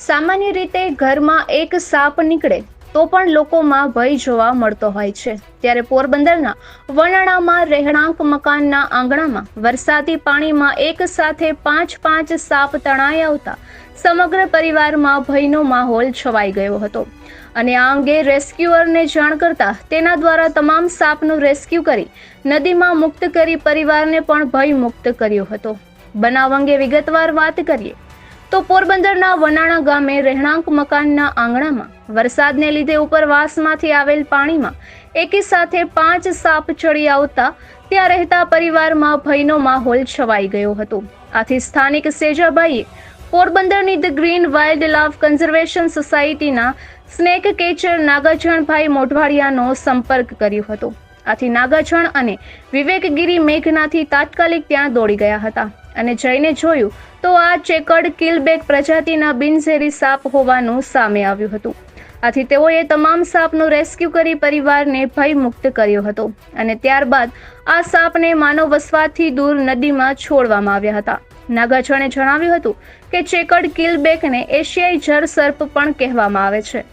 સામાન્ય રીતે ઘરમાં એક સાપ નીકળે, તો પણ લોકોમાં ભય જોવા મળતો હોય છે. ત્યારે પોરબંદરના વણાણામાં રહેણાંક મકાનના આંગણામાં વરસાદી પાણીમાં એક સાથે પાંચ પાંચ સાપ તણાઈ આવતા સમગ્ર પરિવારમાં ભયનો માહોલ છવાઈ ગયો હતો. અને આ અંગે રેસ્ક્યુઅરને જાણ કરતા તેના દ્વારા તમામ સાપનું રેસ્ક્યુ કરી નદીમાં મુક્ત કરી પરિવારને પણ ભય મુક્ત કર્યો હતો. બનાવ અંગે વિગતવાર વાત કરીએ. તો પોરબંદરના વનાણા ગામે રહેણાંક મકાનના આંગણામાં વરસાદને લીધે ઉપરવાસમાંથી આવેલ પાણીમાં એકી સાથે પાંચ સાપ ચડી આવતા ત્યાં રહેતા પરિવારમાં ભયનો માહોલ છવાઈ ગયો હતો. આથી સ્થાનિક સેજાબાઈએ પોરબંદરની the green wildlife conservation સોસાયટીના સ્નેક કેચર નાગાજણભાઈ મોઢવાડિયાનો સંપર્ક કર્યો હતો. આથી નાગાજણ અને વિવેકગીરી મેઘનાથી તાત્કાલિક ત્યાં દોડી ગયા હતા અને જઈને જોયું તો આ ચેકર્ડ કિલબેક પ્રજાતિના બિનઝેરી સાપ હોવાનું સામે આવ્યું હતું. આથી તેઓએ તમામ સાપનું રેસ્ક્યુ કરી પરિવારને ભયમુક્ત કર્યો હતો અને ત્યારબાદ આ સાપને માનવ વસવાથી દૂર નદીમાં છોડવામાં આવ્યા હતા. નાગાજણે જણાવ્યું હતું કે ચેકડ કિલબેકને એશિયાઈ જળ સર્પ પણ કહેવામાં આવે છે.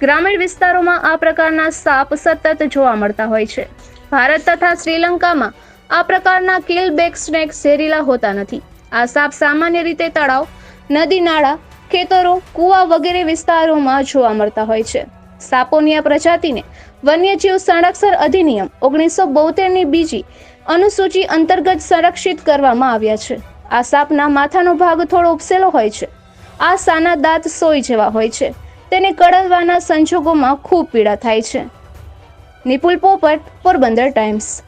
ગ્રામીણ વિસ્તારોમાં આ પ્રકારના સાપ સતત જોવા મળતા હોય છે. ભારત તથા શ્રીલંકામાં આ પ્રકારના કિલબેક સ્નેક ઝેરીલા હોતા નથી. આ સાપ સામાન્ય રીતે તળાવ, નદી નાળા, ખેતરો, કૂવા વગેરે વિસ્તારોમાં જોવા મળતા હોય છે. સાપોની આ પ્રજાતિને વન્યજીવ સંરક્ષણ અધિનિયમ ઓગણીસો બોતેરની બીજી અનુસૂચિ અંતર્ગત સંરક્ષિત કરવામાં આવ્યા છે. આ સાપના માથાનો ભાગ થોડો ઉપસેલો હોય છે. આ સાના દાંત સોય જેવા હોય છે. તેને કડલવાના સંજોગોમાં ખૂબ પીડા થાય છે. નિપુલ પોપટ, પોરબંદર ટાઈમ્સ.